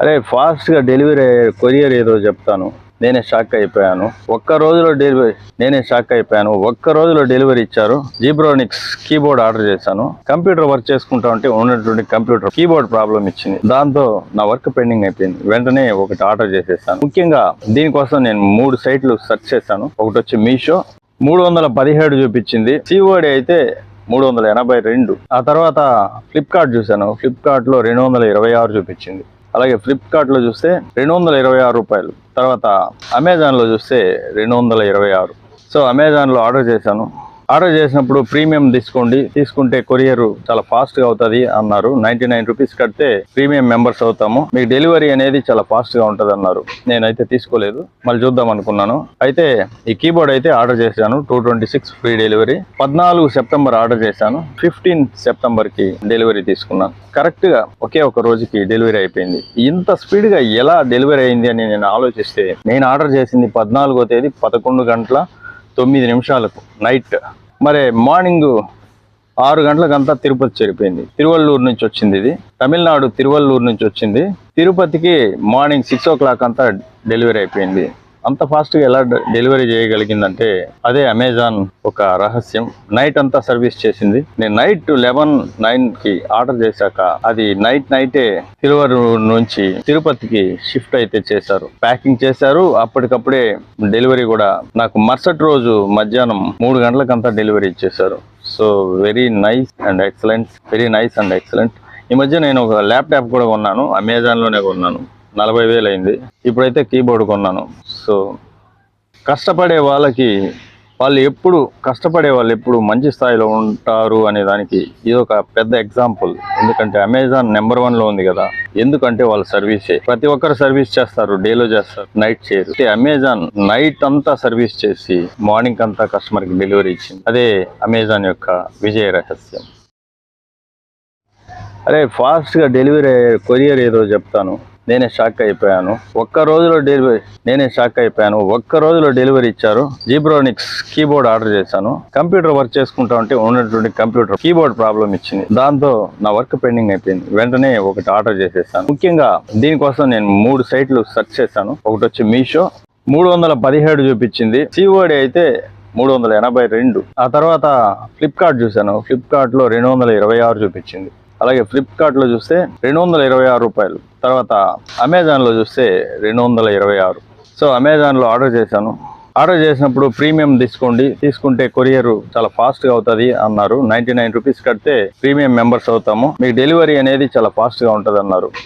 అరే ఫాస్ట్గా delivery courier ఏదో చెప్తాను. నేనే షాక్ అయిపోయాను. ఒక్క రోజులో డెలివరీ నేనే షాక్ అయిపోయాను. ఒక్క రోజులో డెలివరీ ఇచ్చారు. జీబ్రోనిక్స్ కీబోర్డ్ ఆర్డర్ చేశాను. కంప్యూటర్ వర్క్ చేసుకుంటా ఉంటే ఉన్నటువంటి కంప్యూటర్ కీబోర్డ్ ప్రాబ్లం ఇచ్చింది. దాంతో నా వర్క్ పెండింగ్ అయిపోయింది. వెంటనే ఒకటి ఆర్డర్ చేసేసాను. ముఖ్యంగా దీనికోసం నేను మూడు సైట్లు సెర్చ్ చేశాను. ఒకటి వచ్చి మీషో. మూడు వందల పదిహేడు చూపించింది. సిఓడి అయితే మూడు వందల ఎనభై రెండు. ఆ తర్వాత ఫ్లిప్కార్ట్ చూశాను. ఫ్లిప్కార్ట్లో రెండు వందల ఇరవై ఆరు చూపించింది. అలాగే ఫ్లిప్కార్ట్లో చూస్తే రెండు వందల ఇరవై ఆరు రూపాయలు. తర్వాత అమెజాన్లో చూస్తే రెండు వందల ఇరవై ఆరు. సో అమెజాన్లో ఆర్డర్ చేశాను. ఆర్డర్ చేసినప్పుడు ప్రీమియం తీసుకోండి. తీసుకుంటే కొరియర్ చాలా ఫాస్ట్గా అవుతుంది అన్నారు. నైన్టీ నైన్ రూపీస్ కడితే ప్రీమియం మెంబర్స్ అవుతాము. మీకు డెలివరీ అనేది చాలా ఫాస్ట్గా ఉంటది అన్నారు. నేనైతే తీసుకోలేదు. మళ్ళీ చూద్దాం అనుకున్నాను. అయితే ఈ కీబోర్డ్ అయితే ఆర్డర్ చేశాను. Two twenty six free delivery. పద్నాలుగు సెప్టెంబర్ ఆర్డర్ చేశాను. ఫిఫ్టీన్ సెప్టెంబర్కి డెలివరీ తీసుకున్నాను. కరెక్ట్గా ఒకే ఒక రోజుకి డెలివరీ అయిపోయింది. ఇంత స్పీడ్గా ఎలా డెలివరీ అయింది అని నేను ఆలోచిస్తే నేను ఆర్డర్ చేసింది పద్నాలుగో తేదీ పదకొండు గంటల తొమ్మిది నిమిషాలకు నైట్. మరి మార్నింగ్ ఆరు గంటలకంతా తిరుపతి చేరిపోయింది. తిరువల్లూరు నుంచి వచ్చింది ఇది. తమిళనాడు తిరువల్లూరు నుంచి వచ్చింది. తిరుపతికి మార్నింగ్ సిక్స్ ఓ క్లాక్ అంతా డెలివరీ అయిపోయింది. అంత ఫాస్ట్గా ఎలా డెలివరీ చేయగలిగిందంటే అదే అమెజాన్ ఒక రహస్యం. నైట్ అంతా సర్వీస్ చేసింది. నేను నైట్ లెవెన్ నైన్కి ఆర్డర్ చేశాక అది నైట్ నైటే తిరువరు నుంచి తిరుపతికి షిఫ్ట్ అయితే చేశారు. ప్యాకింగ్ చేశారు. అప్పటికప్పుడే డెలివరీ కూడా నాకు మరుసటి రోజు మధ్యాహ్నం మూడు గంటలకంతా డెలివరీ ఇచ్చేశారు. So very nice and excellent very nice and excellent. ఈ మధ్య నేను ఒక ల్యాప్టాప్ కూడా కొన్నాను. అమెజాన్లోనే కొన్నాను. నలభై వేలు అయింది. ఇప్పుడైతే కీబోర్డ్ కొన్నాను. సో కష్టపడే వాళ్ళకి వాళ్ళు ఎప్పుడు కష్టపడే వాళ్ళు ఎప్పుడు మంచి స్థాయిలో ఉంటారు అనే దానికి ఇది ఒక పెద్ద ఎగ్జాంపుల్ ఎందుకంటే అమెజాన్ నెంబర్ వన్లో ఉంది కదా. ఎందుకంటే వాళ్ళు సర్వీసే ప్రతి ఒక్కరు సర్వీస్ చేస్తారు డేలో చేస్తారు నైట్ చేయరు. అమెజాన్ నైట్ అంతా సర్వీస్ చేసి మార్నింగ్ అంతా కస్టమర్కి డెలివరీ ఇచ్చింది. అదే అమెజాన్ యొక్క విజయ రహస్యం. అరే ఫాస్ట్గా డెలివరీ కొరియర్ ఏదో చెప్తాను. నేనే షాక్ అయిపోయాను. ఒక్క రోజులో డెలివరీ నేనే షాక్ అయిపోయాను. ఒక్క రోజులో డెలివరీ ఇచ్చారు. జీబ్రోనిక్స్ కీబోర్డ్ ఆర్డర్ చేశాను. కంప్యూటర్ వర్క్ చేసుకుంటా ఉంటే ఉన్నటువంటి కంప్యూటర్ కీబోర్డ్ ప్రాబ్లం ఇచ్చింది. దాంతో నా వర్క్ పెండింగ్ అయిపోయింది. వెంటనే ఒకటి ఆర్డర్ చేసేసాను. ముఖ్యంగా దీనికోసం నేను మూడు సైట్లు సెర్చ్ చేశాను. ఒకటి వచ్చి మీషో మూడు వందల పదిహేడు చూపించింది. సిఓడి అయితే మూడు వందల ఎనభై రెండు. ఆ తర్వాత ఫ్లిప్కార్ట్ చూశాను. ఫ్లిప్కార్ట్లో రెండు వందల ఇరవై ఆరు చూపించింది. అలాగే ఫ్లిప్కార్ట్లో చూస్తే రెండు వందల ఇరవై ఆరు రూపాయలు. తర్వాత అమెజాన్లో చూస్తే రెండు వందల ఇరవై ఆరు. సో అమెజాన్లో ఆర్డర్ చేశాను. ఆర్డర్ చేసినప్పుడు ప్రీమియం తీసుకోండి. తీసుకుంటే కొరియర్ చాలా ఫాస్ట్గా అవుతుంది అన్నారు. నైంటీ నైన్ రూపీస్ కడితే ప్రీమియం మెంబర్స్ అవుతాము. మీకు డెలివరీ అనేది చాలా ఫాస్ట్గా ఉంటుంది అన్నారు